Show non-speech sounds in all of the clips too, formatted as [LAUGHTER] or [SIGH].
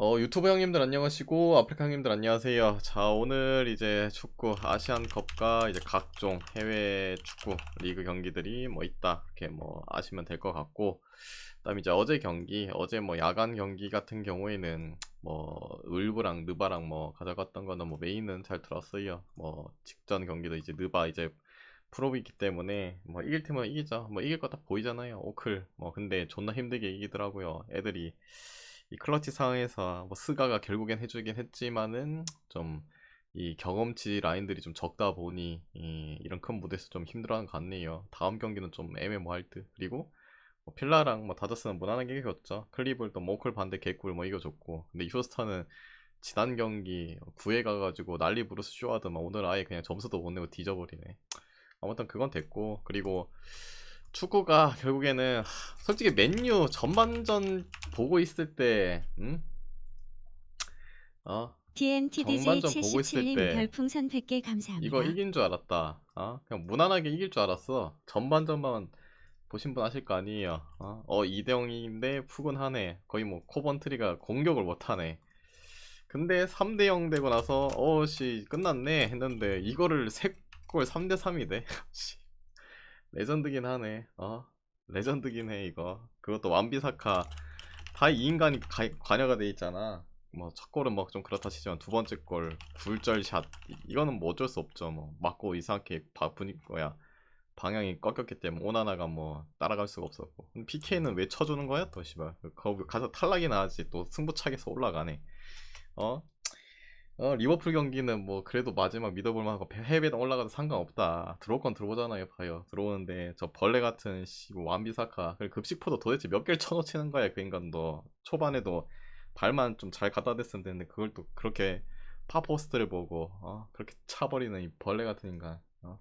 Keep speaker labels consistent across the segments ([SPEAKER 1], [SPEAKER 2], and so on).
[SPEAKER 1] 어, 유튜브 형님들 안녕하시고 아프리카 형님들 안녕하세요. 자, 오늘 이제 축구 아시안컵과 이제 각종 해외 축구 리그 경기들이 뭐 있다. 이렇게 뭐 아시면 될 것 같고 그 다음에 이제 어제 경기, 어제 뭐 야간 경기 같은 경우에는 뭐 을브랑 느바랑 뭐 가져갔던 거는 뭐 메인은 잘 들었어요. 뭐 직전 경기도 이제 느바 이제 프로이기 때문에 뭐 이길 팀은 이기죠. 뭐 이길 거 다 보이잖아요. 오클. 뭐 근데 존나 힘들게 이기더라고요. 애들이 이 클러치 상황에서 뭐 스가가 결국엔 해주긴 했지만은 좀 이 경험치 라인들이 좀 적다 보니 이, 이런 큰 무대에서 좀 힘들어하는 것 같네요. 다음 경기는 좀 애매모할 듯. 그리고 뭐 필라랑 뭐 다저스는 무난하게 이겼죠. 클리블도 모클 반대 개꿀 뭐 이겨줬고. 근데 이 휴스턴은 지난 경기 9회 가가지고 난리 부르스 쇼하더만 오늘 아예 그냥 점수도 못 내고 뒤져버리네. 아무튼 그건 됐고 그리고 축구가 [LAUGHS] 결국에는 하, 솔직히 맨유 전반전 보고 있을 때 음? 어?
[SPEAKER 2] TNTDJ
[SPEAKER 1] 전반전 보고 있을
[SPEAKER 2] 77님
[SPEAKER 1] 때
[SPEAKER 2] 별풍선 100개 감사합니다.
[SPEAKER 1] 이거 이긴 줄 알았다. 어? 그냥 무난하게 이길 줄 알았어. 전반전만 보신 분 아실 거 아니에요. 어, 어 2대 0인데 푸근하네. 거의 뭐 코번트리가 공격을 못하네. 근데 3대 0 되고 나서 어씨 끝났네 했는데 이거를 3골 3대 3이 돼. 씨. 레전드긴 하네. 어? 레전드긴 해 이거. 그것도 완비사카 다 이 인간이 가- 관여가 돼 있잖아. 뭐 첫 골은 뭐좀 그렇다 치지만 두 번째 골 굴절샷 이- 이거는 뭐 어쩔 수 없죠. 뭐 맞고 이상하게 바쁘니 거야. 방향이 꺾였기 때문에 오나나가 뭐 따라갈 수가 없었고. PK는 왜 쳐주는 거야 또 씨발. 거기 가서 탈락이나 하지 또 승부차기에서 올라가네. 어? 어, 리버풀 경기는 뭐 그래도 마지막 믿어볼 만하고 해외배당 올라가도 상관없다. 들어올 건 들어오잖아요, 봐요. 들어오는데 저 벌레 같은 씨, 뭐 완비사카. 그리고 급식포도 도대체 몇 개를 쳐놓치는 거야, 그 인간도. 초반에도 발만 좀 잘 갖다 댔으면 되는데 그걸 또 그렇게 파포스트를 보고 어, 그렇게 차버리는 이 벌레 같은 인간. 어.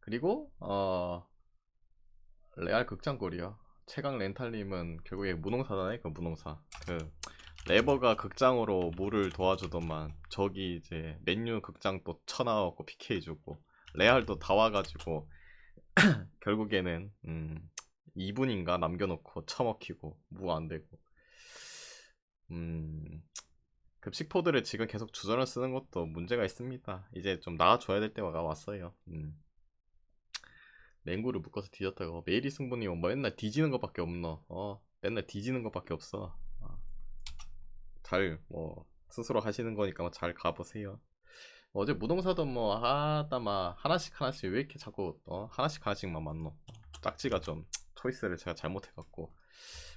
[SPEAKER 1] 그리고 어 레알 극장골이요. 최강 렌탈님은 결국에 무농사잖아요, 그 무농사. 그 레버가 극장으로 물을 도와주더만 저기 이제 맨유 극장 또 쳐나왔고 PK 주고 레알도 다 와가지고 [CLEARS THROAT] 결국에는 음 2분인가 남겨놓고 처먹히고 무 안되고. 음 급식포들을 지금 계속 주전을 쓰는 것도 문제가 있습니다. 이제 좀 나아줘야 될 때가 왔어요. 음. 맹구를 묶어서 뒤졌다고. 메이리 승분이 뭐 맨날 뒤지는 것밖에 없노. 어 맨날 뒤지는 것밖에 없어 잘 뭐 스스로 하시는 거니까 뭐 잘 가보세요. 어제 무동사도 뭐 아따마 하나씩 하나씩 왜 이렇게 자꾸 어 하나씩 하나씩만 맞노? 짝지가 좀 초이스를 제가 잘못해갖고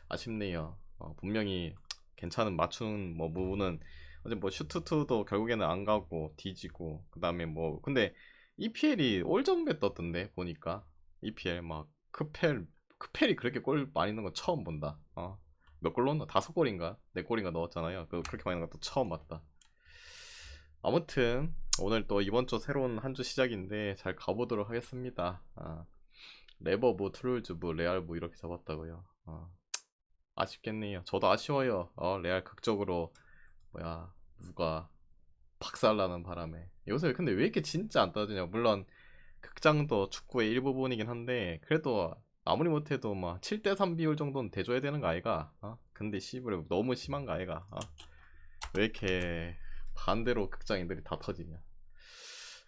[SPEAKER 1] 아쉽네요. 어, 분명히 괜찮은 맞추는 뭐 부분은 어제 뭐 슈트투도 결국에는 안 가고 뒤지고 그 다음에 뭐 근데 EPL이 올정배 떴던데 보니까 EPL 막 크펠 크펠이 그렇게 골 많이 넣은 거 처음 본다. 어. 몇 골 넣었나? 다섯 골인가? 네 골인가 넣었잖아요. 그 그렇게 많이 넣은 것도 처음 봤다. 아무튼 오늘 또 이번 주 새로운 한 주 시작인데 잘 가보도록 하겠습니다. 아, 레버부, 트룰즈부, 레알부 이렇게 잡았다고요. 어, 아쉽겠네요. 저도 아쉬워요. 어, 레알 극적으로 뭐야 누가 박살나는 바람에 요새 근데 왜 이렇게 진짜 안 따지냐? 물론 극장도 축구의 일부분이긴 한데 그래도 아무리 못해도 막 7대3 비율 정도는 돼줘야 되는 거 아이가? 어? 근데 씨발 너무 심한 거 아이가? 어? 왜 이렇게 반대로 극장인들이 다 터지냐?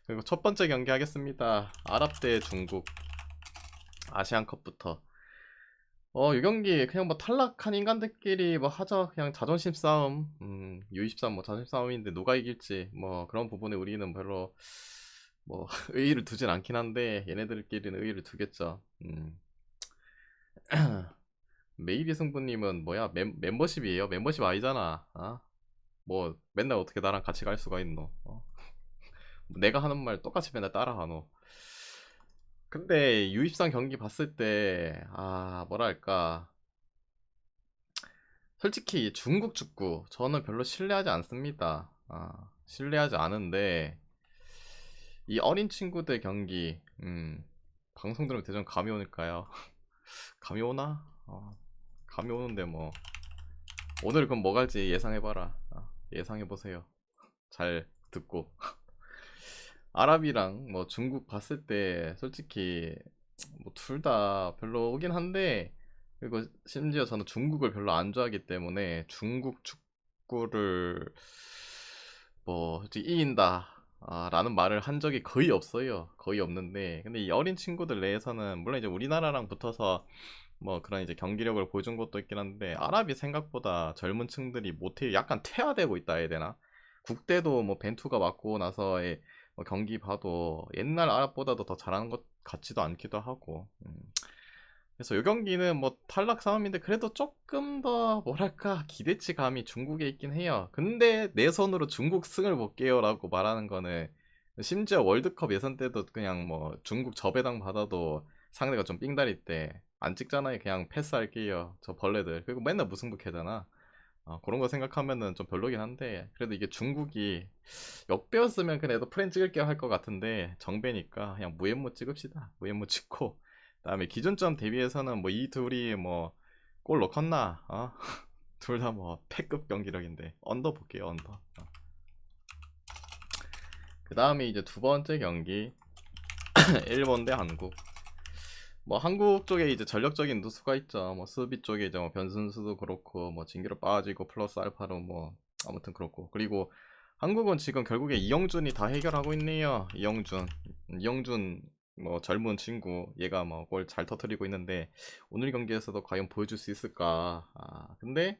[SPEAKER 1] 그리고 첫 번째 경기 하겠습니다. 아랍 대 중국 아시안컵부터 어, 이 경기 그냥 뭐 탈락한 인간들끼리 뭐 하자 그냥 자존심 싸움 음, U23 뭐 자존심 싸움인데 누가 이길지 뭐 그런 부분에 우리는 별로 뭐 [LAUGHS] 의의를 두진 않긴 한데 얘네들끼리는 의의를 두겠죠. 음. [CLEARS THROAT] 메이비 승부님은 뭐야 멤, 멤버십이에요? 멤버십 아니잖아. 어? 뭐 맨날 어떻게 나랑 같이 갈 수가 있노? 어? [LAUGHS] 내가 하는 말 똑같이 맨날 따라하노. 근데 U23 경기 봤을 때, 아, 뭐랄까. 솔직히 중국 축구, 저는 별로 신뢰하지 않습니다. 아, 신뢰하지 않은데, 이 어린 친구들 경기, 음, 방송 들으면 대전 감이 오니까요. [LAUGHS] 감이 오나? 어, 감이 오는데 뭐, 오늘 그럼 뭐 갈지 예상해봐라. 아, 예상해보세요. 잘 듣고. [LAUGHS] 아랍이랑 뭐 중국 봤을 때 솔직히 뭐 둘 다 별로 오긴 한데 그리고 심지어 저는 중국을 별로 안 좋아하기 때문에 중국 축구를 뭐 이긴다 아, 라는 말을 한 적이 거의 없어요. 거의 없는데 근데 이 어린 친구들 내에서는 물론 이제 우리나라랑 붙어서 뭐 그런 이제 경기력을 보여준 것도 있긴 한데 아랍이 생각보다 젊은 층들이 못해 약간 퇴화되고 있다 해야 되나? 국대도 뭐 벤투가 맞고 나서의 뭐 경기 봐도 옛날 아랍보다도 더 잘하는 것 같지도 않기도 하고 음. 그래서 이 경기는 뭐 탈락 싸움인데 그래도 조금 더 뭐랄까 기대치 감이 중국에 있긴 해요. 근데 내 손으로 중국 승을 볼게요 라고 말하는 거는 심지어 월드컵 예선 때도 그냥 뭐 중국 저배당 받아도 상대가 좀 삥다릴 때 안 찍잖아요. 그냥 패스할게요. 저 벌레들. 그리고 맨날 무승부캐잖아. 어, 그런 거 생각하면은 좀 별로긴 한데 그래도 이게 중국이 역배였으면 그래도 프렌 찍을게 할것 같은데 정배니까 그냥 무엠모 찍읍시다. 무엠모 찍고 그 다음에 기준점 대비해서는 뭐 이 둘이 뭐 골 넣겠나? 어? [LAUGHS] 둘 다 뭐 패급 경기력인데 언더 볼게요 언더. 어. 그 다음에 이제 두 번째 경기 [CLEARS THROAT] 일본 대 한국. 뭐 한국 쪽에 이제 전력적인 누수가 있죠. 뭐 수비 쪽에 이제 뭐 변순수도 그렇고 뭐 진기로 빠지고 플러스 알파로 뭐 아무튼 그렇고 그리고 한국은 지금 결국에 이영준이 다 해결하고 있네요. 이영준, 이영준 뭐 젊은 친구 얘가 뭐 골 잘 터트리고 있는데 오늘 경기에서도 과연 보여줄 수 있을까? 아 근데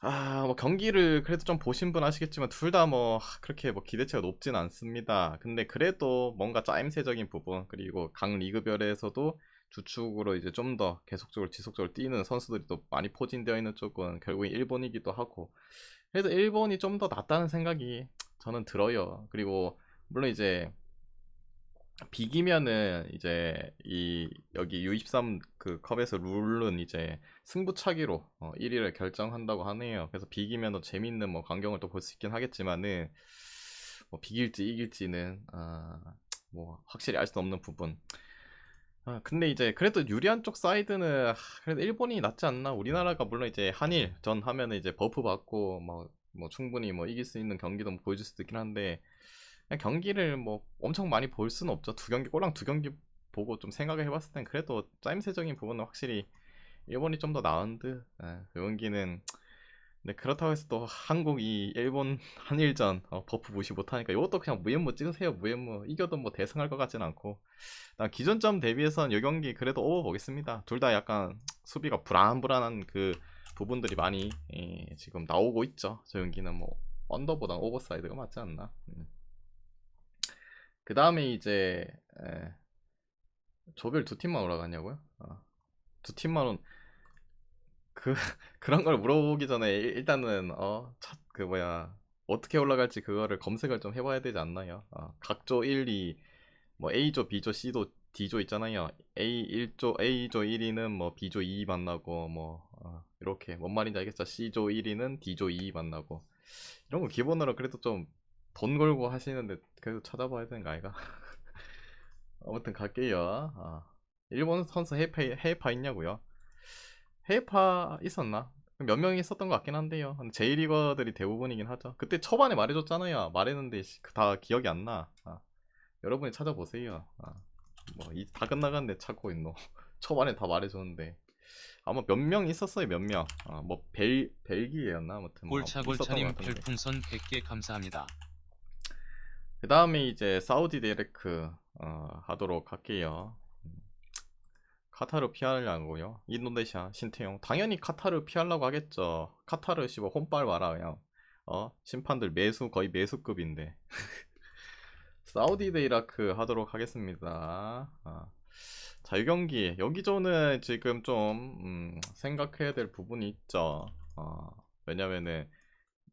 [SPEAKER 1] 아, 뭐 경기를 그래도 좀 보신 분 아시겠지만 둘 다 뭐 그렇게 뭐 기대치가 높진 않습니다. 근데 그래도 뭔가 짜임새적인 부분 그리고 각 리그별에서도 주축으로 이제 좀 더 계속적으로 지속적으로 뛰는 선수들이 또 많이 포진되어 있는 쪽은 결국에 일본이기도 하고 그래서 일본이 좀 더 낫다는 생각이 저는 들어요. 그리고 물론 이제 비기면은 이제 이 여기 U23 그 컵에서 룰은 이제 승부차기로 어, 1위를 결정한다고 하네요. 그래서 비기면 재밌는 뭐 광경을 또 볼 수 있긴 하겠지만은 뭐 비길지 이길지는 아, 뭐 확실히 알 수 없는 부분. 아, 근데 이제 그래도 유리한 쪽 사이드는 하, 그래도 일본이 낫지 않나? 우리나라가 물론 이제 한일 전 하면은 이제 버프 받고 뭐, 뭐 충분히 뭐 이길 수 있는 경기도 뭐 보여줄 수도 있긴 한데 경기를 뭐 엄청 많이 볼 수는 없죠. 두 경기 꼴랑 두 경기 보고 좀 생각을 해봤을 땐 그래도 짜임새적인 부분은 확실히 일본이 좀 더 나은 듯. 예, 그 경기는 근데 그렇다고 해서 또 한국이 일본 [LAUGHS] 한일전 어, 버프 무시 못하니까 이것도 그냥 무연무 찍으세요. 무연무 이겨도 뭐 대승할 것 같진 않고 난 기존점 대비해서는 이 경기 그래도 오버 보겠습니다. 둘 다 약간 수비가 불안불안한 그 부분들이 많이 예, 지금 나오고 있죠. 저 경기는 뭐 언더보다 오버사이드가 맞지 않나. 음. 그 다음에 이제 에, 조별 두 팀만 올라갔냐고요? 어, 두 팀만 온... 그 [LAUGHS] 그런 걸 물어보기 전에 일- 일단은 어첫그 뭐야 어떻게 올라갈지 그거를 검색을 좀 해봐야 되지 않나요? 어, 각조 1, 2, 뭐 A조, B조, C조, D조 있잖아요. A 1조, A조 1위는 뭐 B조 2위 만나고 뭐 어, 이렇게 뭔 말인지 알겠죠? C조 1위는 D조 2위 만나고 이런 거 기본으로 그래도 좀 돈 걸고 하시는데 그래도 찾아봐야 되는 거 아이가? [LAUGHS] 아무튼 갈게요. 아, 일본 선수 해외파, 해외파 있냐고요? 해외파 있었나? 몇 명이 있었던 것 같긴 한데요. 근데 J리거들이 대부분이긴 하죠. 그때 초반에 말해줬잖아요. 말했는데 씨, 그다 기억이 안 나. 아, 여러분이 찾아보세요. 아, 뭐다 끝나갔는데 찾고 있노. [LAUGHS] 초반에 다 말해줬는데 아마 몇 명 있었어요. 몇 명. 아, 뭐 벨, 벨기에였나? 아무튼 뭐
[SPEAKER 3] 골차 골차님
[SPEAKER 1] 같은데.
[SPEAKER 3] 별풍선 100개 감사합니다.
[SPEAKER 1] 그 다음에 이제 사우디 데레크 어, 하도록 할게요. 음, 카타르 피하려고요. 인도네시아 신태용 당연히 카타르 피하려고 하겠죠. 카타르 씨발 혼빨 와라 그냥. 어 심판들 매수 거의 매수급인데. [LAUGHS] 사우디 대 이라크 하도록 하겠습니다. 아. 자, 이 경기 여기저는 지금 좀 음, 생각해야 될 부분이 있죠. 어, 왜냐면은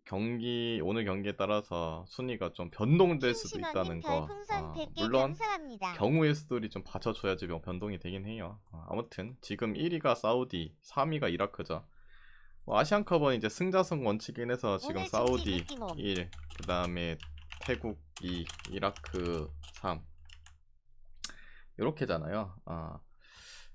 [SPEAKER 1] 경기 오늘 경기에 따라서 순위가 좀 변동될 수도 있다는 거.
[SPEAKER 4] 100개
[SPEAKER 1] 물론
[SPEAKER 4] 감사합니다.
[SPEAKER 1] 경우의 수들이 좀 받쳐줘야지 뭐 변동이 되긴 해요. 어, 아무튼 지금 1위가 사우디, 3위가 이라크죠. 뭐 아시안컵은 이제 승자승 원칙인 해서 지금 사우디
[SPEAKER 4] 중지 느낌옴.
[SPEAKER 1] 1, 그 다음에 태국 2, 이라크 3 이렇게잖아요. 어,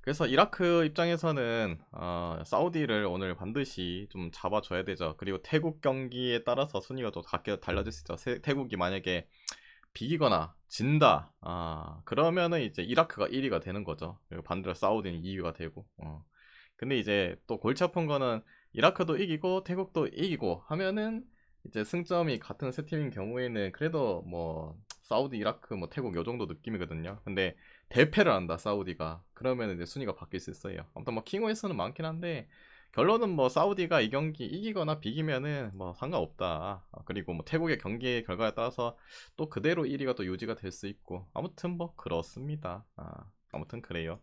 [SPEAKER 1] 그래서 이라크 입장에서는 어, 사우디를 오늘 반드시 좀 잡아줘야 되죠. 그리고 태국 경기에 따라서 순위가 또 바뀌어 달라질 수 있죠. 세- 태국이 만약에 비기거나 진다, 아, 그러면은 이제 이라크가 1위가 되는 거죠. 그리고 반대로 사우디는 2위가 되고, 어. 근데 이제 또 골치 아픈 거는 이라크도 이기고 태국도 이기고 하면은 이제 승점이 같은 세 팀인 경우에는 그래도 뭐 사우디, 이라크, 뭐 태국 요 정도 느낌이거든요. 근데 대패를 한다 사우디가 그러면 이제 순위가 바뀔 수 있어요. 아무튼 뭐 킹오에서는 많긴 한데 결론은 뭐 사우디가 이 경기 이기거나 비기면은 뭐 상관없다. 아, 그리고 뭐 태국의 경기 결과에 따라서 또 그대로 1위가 또 유지가 될 수 있고 아무튼 뭐 그렇습니다. 아, 아무튼 그래요.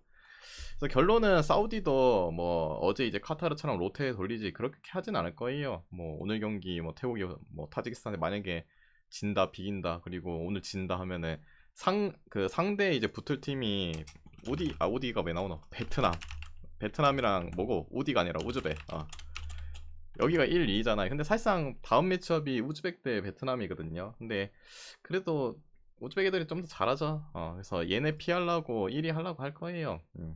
[SPEAKER 1] 그래서 결론은 사우디도 뭐 어제 이제 카타르처럼 로테 돌리지 그렇게 하진 않을 거예요. 뭐 오늘 경기 뭐 태국이 뭐 타지키스탄에 만약에 진다 비긴다 그리고 오늘 진다 하면은 상 그 상대 이제 붙을 팀이 우디 아 우디가 왜 나오노? 베트남 베트남이랑 뭐고 우디가 아니라 우즈벡 어. 여기가 1, 2잖아요. 근데 사실상 다음 매치업이 우즈벡 대 베트남이거든요. 근데 그래도 우즈벡 애들이 좀 더 잘하죠. 어, 그래서 얘네 피하려고 1위 하려고 할 거예요. 음.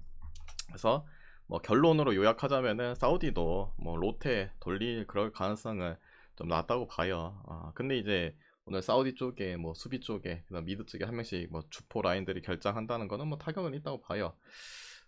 [SPEAKER 1] 그래서 뭐 결론으로 요약하자면은 사우디도 뭐 로테 돌릴 그럴 가능성은 좀 낮다고 봐요. 아, 근데 이제 오늘 사우디 쪽에 뭐 수비 쪽에 그다음 미드 쪽에 한 명씩 뭐 주포 라인들이 결장한다는 거는 뭐 타격은 있다고 봐요.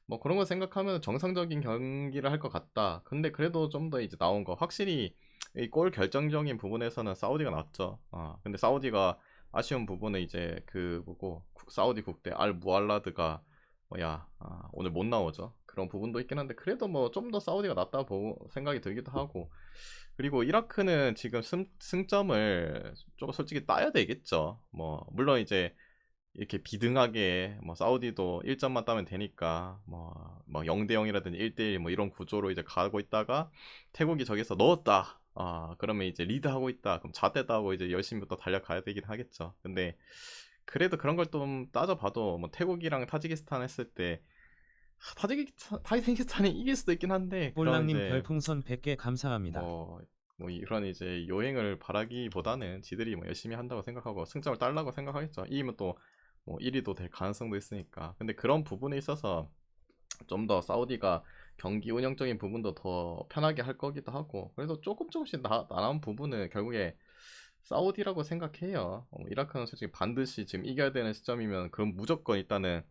[SPEAKER 1] 뭐 그런 거 생각하면 정상적인 경기를 할 것 같다. 근데 그래도 좀 더 이제 나온 거 확실히 이 골 결정적인 부분에서는 사우디가 낫죠. 아, 근데 사우디가 아쉬운 부분은 이제 그 뭐고 국- 사우디 국대 알 무알라드가 뭐야 아, 오늘 못 나오죠. 그런 부분도 있긴 한데 그래도 뭐 좀 더 사우디가 낫다 보고 생각이 들기도 하고 그리고 이라크는 지금 승, 승점을 좀 솔직히 따야 되겠죠. 뭐 물론 이제 이렇게 비등하게 뭐 사우디도 1점만 따면 되니까 뭐, 뭐 0대 0이라든지 1대 1 뭐 이런 구조로 이제 가고 있다가 태국이 저기서 넣었다. 아, 그러면 이제 리드하고 있다. 그럼 잣대다고 이제 열심히 또 달려가야 되긴 하겠죠. 근데 그래도 그런 걸 좀 따져봐도 뭐 태국이랑 타지키스탄 했을 때 하, 타지키스탄, 타지키스탄이 이길 수도 있긴 한데 이제
[SPEAKER 4] 별풍선 100개 감사합니다.
[SPEAKER 1] 뭐, 뭐 이런 이제 요행을 바라기보다는 지들이 뭐 열심히 한다고 생각하고 승점을 따려고 생각하겠죠. 이기면 또 뭐 1위도 될 가능성도 있으니까. 근데 그런 부분에 있어서 좀 더 사우디가 경기 운영적인 부분도 더 편하게 할 거기도 하고 그래서 조금 조금씩 나, 나온 부분은 결국에 사우디라고 생각해요. 어, 이라크는 솔직히 반드시 지금 이겨야 되는 시점이면 그럼 무조건 일단은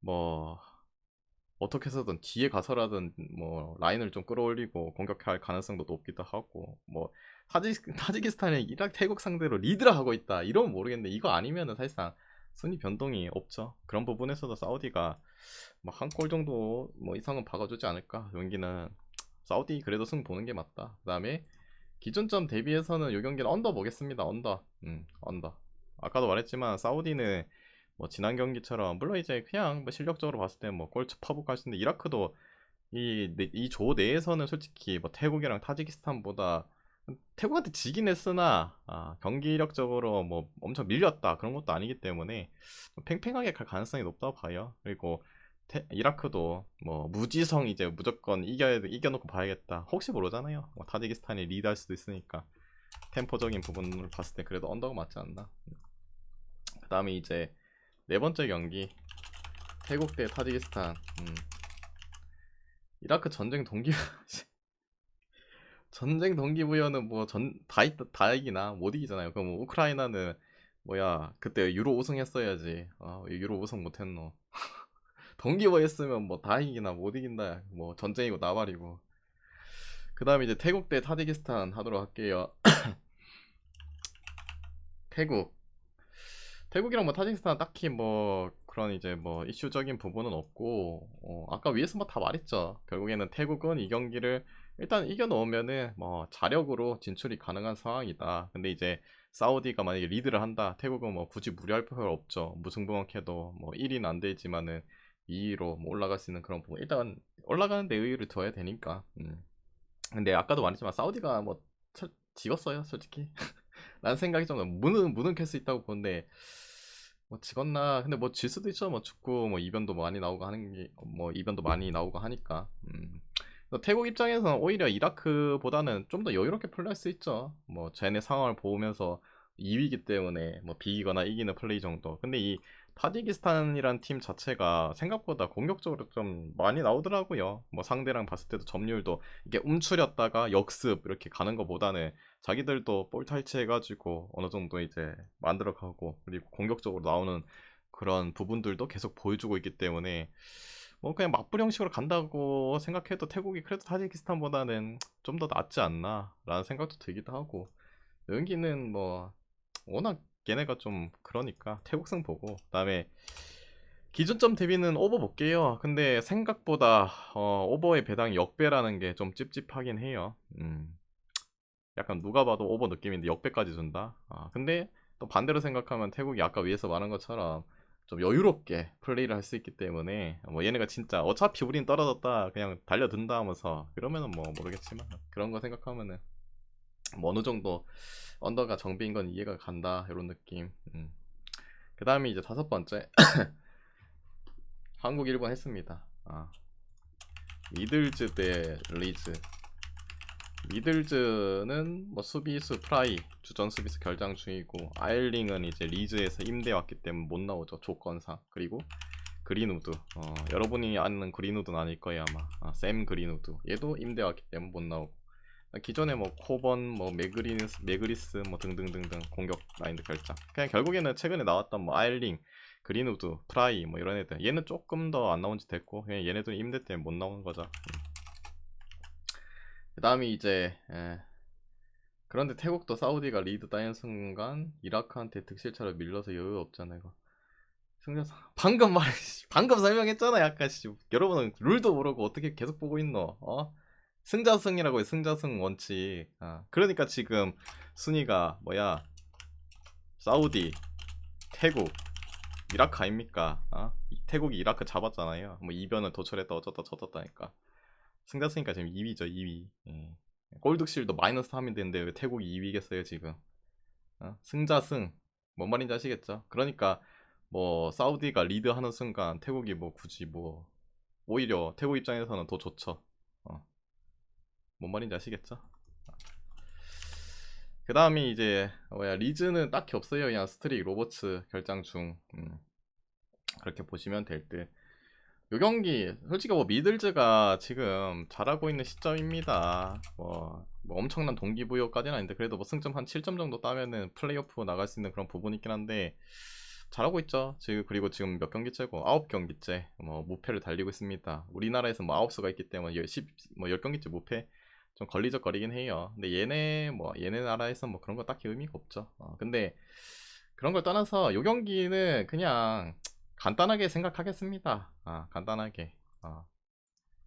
[SPEAKER 1] 뭐 어떻게 해서든 뒤에 가서라든 뭐 라인을 좀 끌어올리고 공격할 가능성도 높기도 하고 뭐 타지, 타지키스탄이 이라크 태국 상대로 리드를 하고 있다 이러면 모르겠는데 이거 아니면은 사실상 순위 변동이 없죠. 그런 부분에서도 사우디가 뭐 한 골 정도 뭐 이상은 박아주지 않을까. 경기는 사우디 그래도 승 보는 게 맞다. 그 다음에 기준점 대비해서는 이 경기는 언더 보겠습니다. 언더. 음 언더. 아까도 말했지만 사우디는 뭐 지난 경기처럼 물론 이제 그냥 뭐 실력적으로 봤을 때 뭐골 파복할 수 있는데 이라크도 이 이 조 내에서는 솔직히 뭐 태국이랑 타지키스탄보다 태국한테 지긴 했으나 아, 경기력적으로 뭐 엄청 밀렸다 그런 것도 아니기 때문에 좀 팽팽하게 갈 가능성이 높다고 봐요. 그리고 태- 이라크도 뭐 무지성 이제 무조건 이겨야 돼- 이겨놓고 봐야겠다. 혹시 모르잖아요. 뭐 타지키스탄이 리드할 수도 있으니까 템포적인 부분을 봤을 때 그래도 언더가 맞지 않나. 그 다음에 이제 네 번째 경기 태국 대 타지키스탄 음. 이라크 전쟁 동기 [LAUGHS] 전쟁 동기부여는 뭐 전 다 있, 다 이기나 못 이기잖아요. 그럼 뭐 우크라이나는 뭐야 그때 유로 우승했어야지. 아, 왜 유로 우승 못했노. [LAUGHS] 동기부여했으면 뭐 다 이기나 못 이긴다. 뭐 전쟁이고 나발이고. 그 다음에 이제 태국 대 타지키스탄 하도록 할게요. [COUGHS] 태국 태국이랑 뭐 타지키스탄 딱히 뭐 그런 이제 뭐 이슈적인 부분은 없고 어, 아까 위에서 뭐 다 말했죠. 결국에는 태국은 이 경기를 일단 이겨놓으면은 뭐 자력으로 진출이 가능한 상황이다. 근데 이제 사우디가 만약에 리드를 한다. 태국은 뭐 굳이 무리할 필요가 없죠. 무승부먹해도 뭐 1위는 안 되지만은 2위로 뭐 올라갈 수 있는 그런 부분. 일단 올라가는 데 의의를 둬야 되니까. 음. 근데 아까도 말했지만 사우디가 뭐 차- 지었어요, 솔직히. [LAUGHS] 라는 생각이 좀 무는 무는 캘수 있다고 보는데 뭐 지었나? 근데 뭐 질 수도 있죠. 뭐 축구 뭐 이변도 많이 나오고 하는 게 뭐 이변도 많이 나오고 하니까. 음. 태국 입장에서는 오히려 이라크보다는 좀 더 여유롭게 플레이할 수 있죠. 뭐 쟤네 상황을 보면서 2위이기 때문에 뭐 비기거나 이기는 플레이 정도. 근데 이 타지키스탄이란 팀 자체가 생각보다 공격적으로 좀 많이 나오더라고요. 뭐 상대랑 봤을 때도 점유율도 이게 움츠렸다가 역습 이렇게 가는 것보다는 자기들도 볼 탈취해가지고 어느 정도 이제 만들어가고 그리고 공격적으로 나오는 그런 부분들도 계속 보여주고 있기 때문에 뭐 그냥 맞불 형식으로 간다고 생각해도 태국이 그래도 타지키스탄보다는 좀 더 낫지 않나 라는 생각도 들기도 하고 여기는 뭐 워낙 얘네가 좀 그러니까 태국승 보고 그 다음에 기준점 대비는 오버 볼게요 근데 생각보다 어, 오버의 배당이 역배라는 게 좀 찝찝하긴 해요 음. 약간 누가 봐도 오버 느낌인데 역배까지 준다? 아, 근데 또 반대로 생각하면 태국이 아까 위에서 말한 것처럼 좀 여유롭게 플레이를 할 수 있기 때문에 뭐 얘네가 진짜 어차피 우린 떨어졌다 그냥 달려든다 하면서 그러면은 뭐 모르겠지만 그런 거 생각하면은 뭐 어느 정도 언더가 정비인 건 이해가 간다 이런 느낌. 음. 그 다음에 이제 다섯 번째. [COUGHS] 한국 일본 했습니다. 아. 미들즈 대 리즈 미들즈는 뭐 수비수 프라이 주전 수비수 결장 중이고 아일링은 이제 리즈에서 임대 왔기 때문에 못 나오죠 조건상. 그리고 그린우드. 어, 여러분이 아는 그린우드는 아닐 거예요 아마. 아, 샘 그린우드. 얘도 임대 왔기 때문에 못 나오고. 기존에 뭐 코번 뭐 메그리스 메그리스 뭐 등등등등 공격 라인드 결장. 그냥 결국에는 최근에 나왔던 뭐 아일링 그린우드 프라이 뭐 이런 애들. 얘는 조금 더 안 나온 지 됐고 그냥 얘네들은 임대 때문에 못 나오는 거죠. 음. 그 다음에 이제 에, 그런데 태국도 사우디가 리드 따인 순간 이라크한테 득실차로 밀려서 여유 없잖아 이거. 승자 방금 말 [LAUGHS] 방금 설명했잖아 약간 씨. 여러분은 룰도 모르고 어떻게 계속 보고 있노 어? 승자승이라고 해 승자승 원칙. 아, 그러니까 지금 순위가 뭐야? 사우디 태국 이라크 아닙니까? 어? 이- 태국이 이라크 잡았잖아요. 뭐 이변을 도철했다 어쩌다 저쩌다니까 승자승이니까 지금 2위죠 2위. 예. 골득실도 마이너스 3이 되는데 왜 태국이 2위겠어요 지금? 어? 승자승. 뭔 말인지 아시겠죠? 그러니까 뭐 사우디가 리드하는 순간 태국이 뭐 굳이 뭐 오히려 태국 입장에서는 더 좋죠. 어. 뭔 말인지 아시겠죠? 그 다음에 이제 뭐야 리즈는 딱히 없어요. 그냥 스트릭 로버츠 결장 중. 음. 그렇게 보시면 될듯 요 경기 솔직히 뭐 미들즈가 지금 잘하고 있는 시점입니다. 뭐, 뭐 엄청난 동기부여까지는 아닌데 그래도 뭐 승점 한 7점 정도 따면은 플레이오프 나갈 수 있는 그런 부분이 있긴 한데 잘하고 있죠. 지금 그리고 지금 몇 경기째고 9경기째 뭐 무패를 달리고 있습니다. 우리나라에서 뭐 9수가 있기 때문에 10, 뭐 10경기째 무패 좀 걸리적거리긴 해요. 근데 얘네 뭐 얘네 나라에서 뭐 그런 거 딱히 의미가 없죠. 어, 근데 그런 걸 떠나서 요 경기는 그냥 간단하게 생각하겠습니다. 아, 간단하게. 어.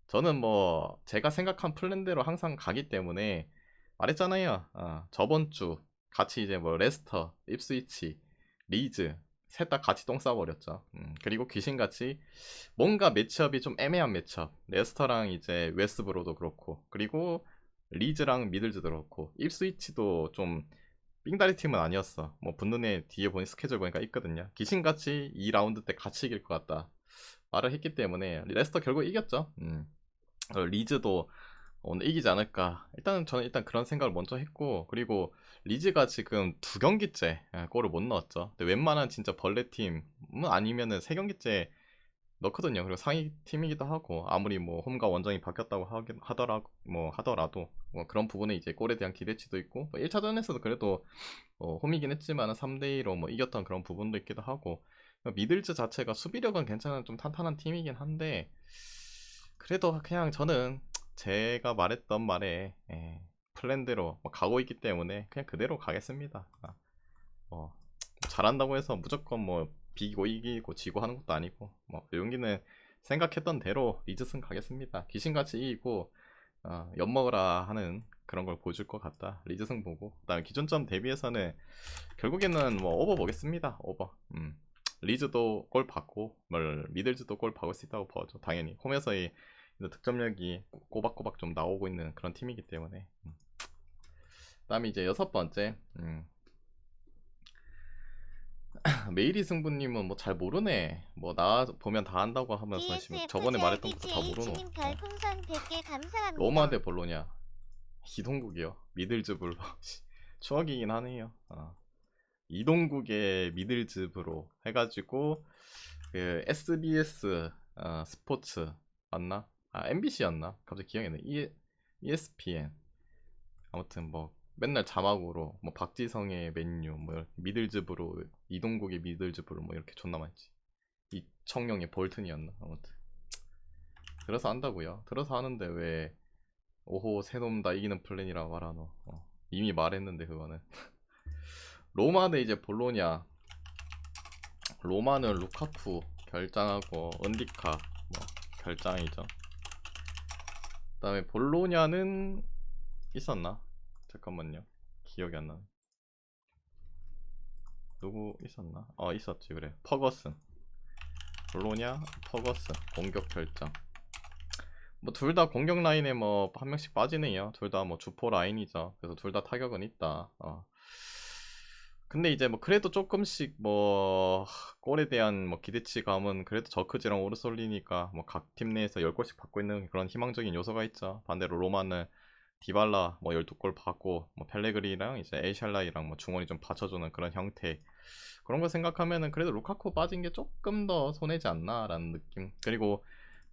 [SPEAKER 1] 저는 뭐 제가 생각한 플랜대로 항상 가기 때문에 말했잖아요. 어, 저번 주 같이 이제 뭐 레스터, 입스위치, 리즈 셋 다 같이 똥 싸버렸죠. 음, 그리고 귀신같이 뭔가 매치업이 좀 애매한 매치업. 레스터랑 이제 웨스브로도 그렇고 그리고 리즈랑 미들즈도 그렇고 입스위치도 좀 삥다리 팀은 아니었어. 뭐애 뒤에 보니 스케줄 보니까 있거든요. 귀신같이 2라운드 때 같이 이길 것 같다. 말을 했기 때문에 레스터 결국 이겼죠. 음. 어, 리즈도 오늘 이기지 않을까. 일단은 저는 일단 그런 생각을 먼저 했고 그리고 리즈가 지금 두 경기째 예, 골을 못 넣었죠. 근데 웬만한 진짜 벌레 팀은 아니면은 세 경기째 넣거든요. 그리고 상위 팀이기도 하고 아무리 뭐 홈과 원정이 바뀌었다고 하더라 뭐 하더라도 뭐 그런 부분에 이제 골에 대한 기대치도 있고 뭐 1차전에서도 그래도 어, 홈이긴 했지만 3대 2로 뭐 이겼던 그런 부분도 있기도 하고 미들즈 자체가 수비력은 괜찮은 좀 탄탄한 팀이긴 한데 그래도 그냥 저는 제가 말했던 말에 예, 플랜대로 뭐 가고 있기 때문에 그냥 그대로 가겠습니다. 아, 뭐 잘한다고 해서 무조건 뭐 비기고 이기고 지고 하는 것도 아니고 뭐 용기는 생각했던 대로 리즈승 가겠습니다. 귀신같이 이기고 어, 엿먹으라 하는 그런 걸 보여줄 것 같다. 리즈승 보고 그 다음에 기존점 대비해서는 결국에는 뭐 오버 보겠습니다. 오버. 음. 리즈도 골 받고 뭘 미들즈도 골 박을 수 있다고 보죠. 당연히 홈에서의 득점력이 꼬박꼬박 좀 나오고 있는 그런 팀이기 때문에. 음. 그 다음에 이제 여섯 번째. 음. [LAUGHS] 메이리 승부님은 뭐 잘 모르네. 뭐 나 보면 다 한다고 하면서 지금 저번에 말했던 것도 다 모르노.
[SPEAKER 4] 님 별풍선 100개 감사합니다.
[SPEAKER 1] 로마 대 볼로냐. 이동국이요. 미들즈 블로. [LAUGHS] 추억이긴 하네요. 어. 이동국의 미들즈브로 해가지고 그 SBS 어, 스포츠 맞나? 아 MBC였나? 갑자기 기억이 안 나. E, ESPN 아무튼 뭐 맨날 자막으로 뭐 박지성의 맨유 뭐 미들즈브로 이동국의 미들즈브로 뭐 이렇게 존나 많지. 이청룡의 볼튼이었나? 아무튼 들어서 한다고요 들어서 하는데 왜 오호 새놈 다 이기는 플랜이라 말하노 어, 이미 말했는데 그거는 [LAUGHS] 로마 대 이제 볼로냐 로마는 루카쿠 결장하고 은디카 뭐 결장이죠 그 다음에 볼로냐는 있었나? 잠깐만요. 기억이 안 나네. 누구 있었나? 어 있었지 그래. 퍼거슨. 볼로냐? 퍼거슨. 공격 결정. 뭐 둘 다 공격 라인에 뭐 한 명씩 빠지네요. 둘 다 뭐 주포 라인이죠. 그래서 둘 다 타격은 있다. 어. 근데 이제 뭐 그래도 조금씩 뭐 골에 대한 뭐 기대치감은 그래도 저크지랑 오르솔리니까 뭐 각 팀 내에서 10골씩 받고 있는 그런 희망적인 요소가 있죠. 반대로 로마는 디발라 뭐 12골 받고 뭐 펠레그리랑 이제 에이샬라이랑 뭐 중원이 좀 받쳐주는 그런 형태. 그런 거 생각하면은 그래도 루카쿠 빠진 게 조금 더 손해지 않나라는 느낌. 그리고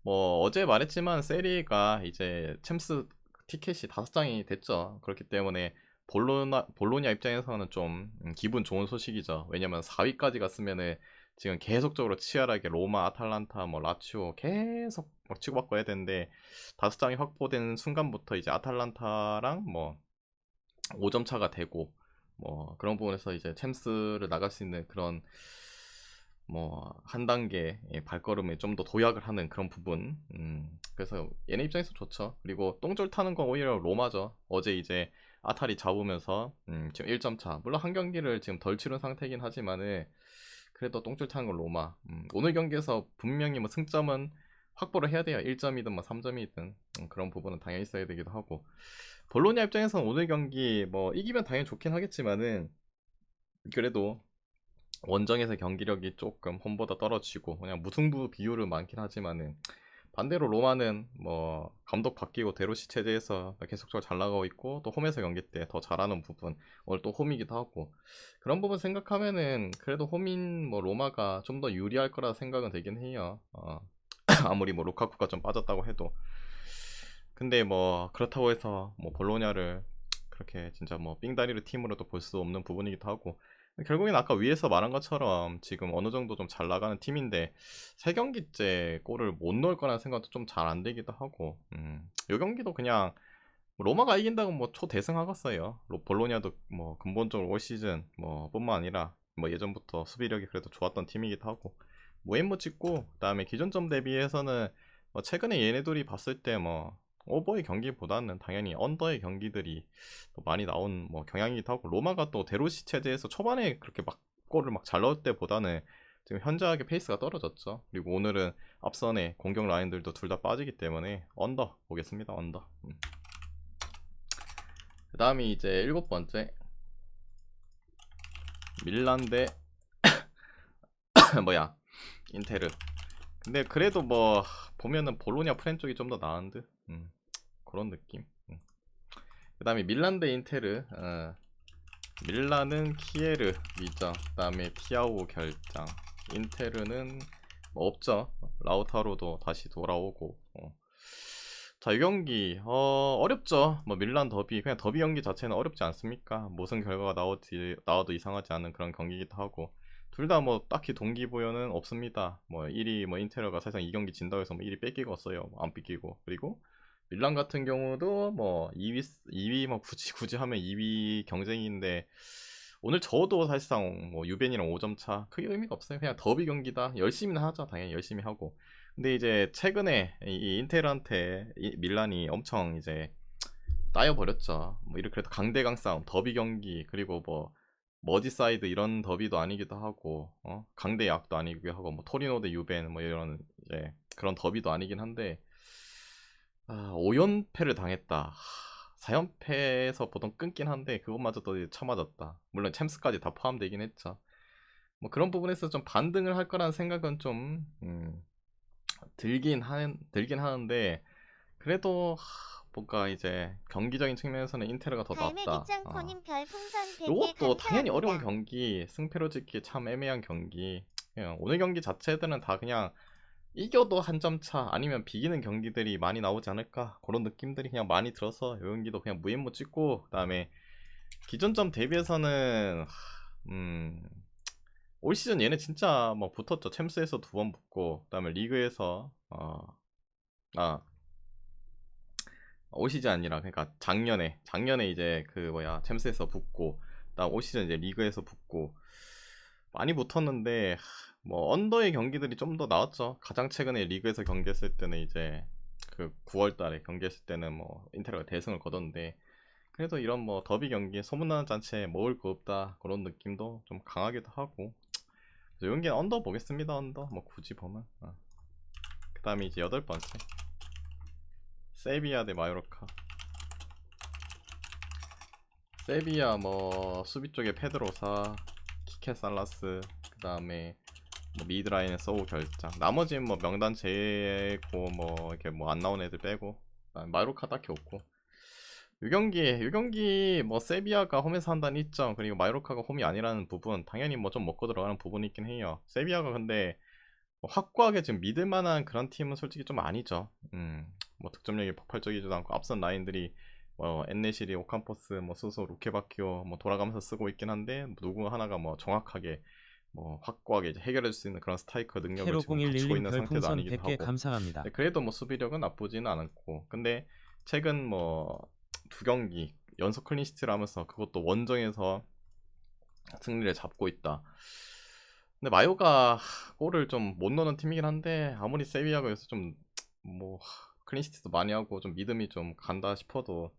[SPEAKER 1] 뭐 어제 말했지만 세리가 이제 챔스 티켓이 다섯 장이 됐죠. 그렇기 때문에 볼로나, 볼로냐 입장에서는 좀 음, 기분 좋은 소식이죠. 왜냐면 4위까지 갔으면은 지금 계속적으로 치열하게 로마, 아탈란타, 뭐 라치오 계속 막 치고받고 해야 되는데 다섯 장이 확보된 순간부터 이제 아탈란타랑 뭐 5점 차가 되고 뭐 그런 부분에서 이제 챔스를 나갈 수 있는 그런 뭐 한 단계 의 발걸음에 좀 더 도약을 하는 그런 부분. 음, 그래서 얘네 입장에서 좋죠. 그리고 똥줄 타는 건 오히려 로마죠. 어제 이제 아탈이 잡으면서 음, 지금 1점 차. 물론 한 경기를 지금 덜 치른 상태이긴 하지만은 그래도 똥줄 타는 건 로마. 음, 오늘 경기에서 분명히 뭐 승점은 확보를 해야 돼요. 1점이든 뭐 3점이든. 음, 그런 부분은 당연히 있어야 되기도 하고. 볼로냐 입장에서는 오늘 경기 뭐 이기면 당연히 좋긴 하겠지만은 그래도 원정에서 경기력이 조금 홈보다 떨어지고 그냥 무승부 비율은 많긴 하지만은 반대로 로마는 뭐 감독 바뀌고 데로시 체제에서 계속적으로 잘 나가고 있고 또 홈에서 경기 때 더 잘하는 부분 오늘 또 홈이기도 하고. 그런 부분 생각하면은 그래도 홈인 뭐 로마가 좀 더 유리할 거라 생각은 되긴 해요. 어, [CLEARS THROAT] 아무리 뭐 루카쿠가 좀 빠졌다고 해도. 근데 뭐 그렇다고 해서 뭐 볼로냐를 그렇게 진짜 뭐 삥다리로 팀으로도 볼 수 없는 부분이기도 하고 결국엔 아까 위에서 말한 것처럼 지금 어느 정도 좀 잘 나가는 팀인데 세 경기째 골을 못 넣을 거라는 생각도 좀 잘 안 되기도 하고 음, 요 경기도 그냥 로마가 이긴다고 뭐 초대승하겠어요. 로- 볼로냐도 뭐 근본적으로 올 시즌 뭐 뿐만 아니라 뭐 예전부터 수비력이 그래도 좋았던 팀이기도 하고 무엠무 찍고 그다음에 기존점 대비해서는 뭐 최근에 얘네들이 봤을 때 뭐 오버의 경기보다는 당연히 언더의 경기들이 또 많이 나온 뭐 경향이기도 하고 로마가 또 데로시 체제에서 초반에 그렇게 막 골을 막 잘 넣을 때보다는 지금 현저하게 페이스가 떨어졌죠. 그리고 오늘은 앞선에 공격 라인들도 둘 다 빠지기 때문에 언더 보겠습니다. 언더. 음. 그 다음이 이제 일곱 번째 밀란 대 [COUGHS] 뭐야 인테르. 근데 그래도 뭐 보면은 볼로냐 프렌 쪽이 좀 더 나은 듯. 음, 그런 느낌. 음. 그 다음에 밀란 대 인테르. 어, 밀란은 키에르 미정. 그 다음에 티아오 결장. 인테르는 뭐 없죠. 라우타로도 다시 돌아오고. 어. 자, 이 경기 어, 어렵죠. 뭐 밀란 더비 그냥 더비 경기 자체는 어렵지 않습니까? 무슨 결과가 나오지 나와도 이상하지 않은 그런 경기이기도 하고 둘 다 뭐 딱히 동기부여는 없습니다. 뭐 1위 뭐 인테르가 사실상 이 경기 진다고 해서 뭐 1위 뺏기겠어요. 뭐안 뺏기고 그리고 밀란 같은 경우도 뭐 2위 2위 뭐 굳이 굳이 하면 2위 경쟁인데 오늘 저도 사실상 뭐 유벤이랑 5점 차 크게 의미가 없어요. 그냥 더비 경기다. 열심히는 하죠. 당연히 열심히 하고. 근데 이제 최근에 이, 이 밀란이 엄청 이제 따여버렸죠. 뭐 이렇게 해도 강대강 싸움, 더비 경기 그리고 뭐 머지사이드 이런 더비도 아니기도 하고 어? 강대 약도 아니기도 하고 뭐 토리노 대 유벤 뭐 이런 이제 그런 더비도 아니긴 한데 아, 5연패를 당했다. 4연패에서 보통 끊긴 한데 그것마저도 쳐맞았다. 물론 챔스까지 다 포함되긴 했죠. 뭐 그런 부분에서 좀 반등을 할 거라는 생각은 좀 음, 들긴 하는 들긴 하는데 그래도 하, 뭔가 이제 경기적인 측면에서는 인테르가 더 낫다.
[SPEAKER 4] 100개
[SPEAKER 1] 이것도 당연히 어려운. 경기, 승패로 짓기 참 애매한 경기. 오늘 경기 자체들은 다 그냥 이겨도 한 점 차 아니면 비기는 경기들이 많이 나오지 않을까? 그런 느낌들이 그냥 많이 들어서 이 경기도 그냥 무인무 찍고 그 다음에 기존점 대비해서는 하, 음, 올 시즌 얘네 진짜 뭐 붙었죠. 챔스에서 두 번 붙고 그 다음에 리그에서 어, 아 올 시즌 아니라 그러니까 작년에 작년에 이제 그 뭐야 챔스에서 붙고 그다음 올 시즌 이제 리그에서 붙고 많이 붙었는데 하, 뭐 언더의 경기들이 좀 더 나왔죠. 가장 최근에 리그에서 경기했을 때는 이제 그 9월달에 경기했을 때는 뭐 인테르가 대승을 거뒀는데 그래도 이런 뭐 더비 경기 소문나는 잔치에 먹을 거 없다 그런 느낌도 좀 강하기도 하고. 그래서 게 언더 보겠습니다 언더. 뭐 굳이 보면. 어. 그 다음에 이제 여덟 번째. 세비야 대 마요르카. 세비야 뭐 수비 쪽에 페드로사 키케 살라스 그 다음에 뭐 미드 라인에 서우 결장. 나머지는 뭐 명단 제외고 뭐 이렇게 뭐 안 나온 애들 빼고. 마요르카 딱히 없고. 이 경기 이 경기 뭐 세비야가 홈에서 한다는 이점 그리고 마요르카가 홈이 아니라는 부분 당연히 뭐 좀 먹고 들어가는 부분이 있긴 해요. 세비야가 근데 뭐 확고하게 지금 믿을 만한 그런 팀은 솔직히 좀 아니죠. 음, 뭐 득점력이 폭발적이지도 않고 앞선 라인들이 뭐 엔네시리, 오캄포스, 뭐 수소, 루케바키오 뭐 돌아가면서 쓰고 있긴 한데 뭐 누구 하나가 뭐 정확하게 뭐 확고하게 이제 해결할 수 있는 그런 스타이커 능력을 지금 갖추고
[SPEAKER 5] 캐로011님
[SPEAKER 1] 있는 상태도 아니기도
[SPEAKER 5] 100개
[SPEAKER 1] 하고.
[SPEAKER 5] 감사합니다.
[SPEAKER 1] 네, 그래도 뭐 수비력은 나쁘지는 않았고. 근데 최근 뭐 두 경기 연속 클린시트를 하면서 그것도 원정에서 승리를 잡고 있다. 근데 마요가 골을 좀 못 넣는 팀이긴 한데 아무리 세비야가 요새 좀뭐 클린시트도 많이 하고 좀 믿음이 좀 간다 싶어도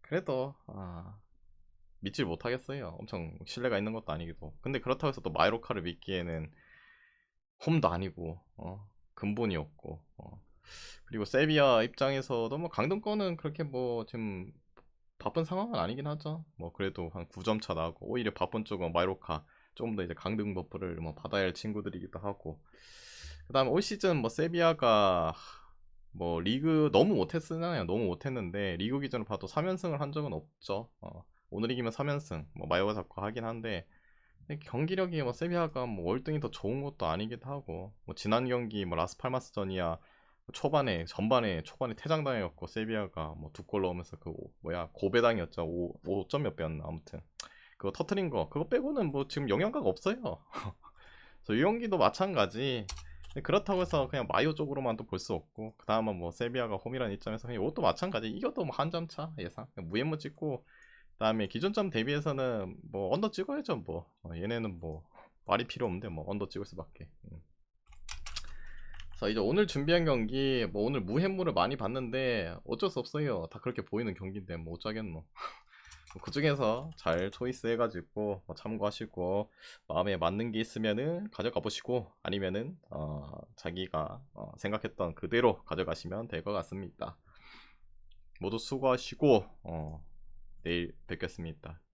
[SPEAKER 1] 그래도 아, 믿질 못하겠어요 엄청 신뢰가 있는 것도 아니기도 근데 그렇다고 해서 또 마요르카를 믿기에는 홈도 아니고 어, 근본이 없고 어. 그리고 세비야 입장에서도 뭐 강등권은 그렇게 뭐 지금 바쁜 상황은 아니긴 하죠. 뭐 그래도 한 9점 차 나고 오히려 바쁜 쪽은 마이로카 조금 더 이제 강등 버프를 뭐 받아야 할 친구들이기도 하고 그다음에 올 시즌 뭐 세비야가 뭐 리그 너무 못했으나요? 너무 못했는데 리그 기준으로 봐도 3연승을 한 적은 없죠. 어, 오늘 이기면 3연승 뭐 마요가 자꾸 하긴 한데 경기력이 뭐 세비야가 뭐 월등히 더 좋은 것도 아니기도 하고 뭐 지난 경기 뭐 라스팔마스전이야 초반에 전반에 초반에 퇴장당해갖고 세비야가 뭐 두 골 넣으면서 그 오- 뭐야 고배당이었죠. 5, 5점 몇 배였나 아무튼. 그거 터트린 거. 그거 빼고는 뭐 지금 영향가가 없어요. [LAUGHS] 이 경기도 마찬가지. 그렇다고 해서 그냥 마이오 쪽으로만 또 볼 수 없고 그 다음은 뭐 세비야가 홈이라는 입장에서 그냥 이것도 마찬가지. 이것도 뭐 한 점 차 예상. 무예무 찍고 그 다음에 기준점 대비해서는 뭐 언더 찍어야죠 뭐. 어, 얘네는 뭐 말이 필요 없는데 뭐 언더 찍을 수밖에. 음. 그래서 이제 오늘 준비한 경기 뭐 오늘 무해무를 많이 봤는데 어쩔 수 없어요. 다 그렇게 보이는 경기인데 뭐 어쩌겠노. [LAUGHS] 그 중에서 잘 초이스 해가지고 뭐 참고하시고 마음에 맞는 게 있으면은 가져가 보시고 아니면은 어, 자기가 어, 생각했던 그대로 가져가시면 될 것 같습니다. 모두 수고하시고 어, 내일 뵙겠습니다. 끝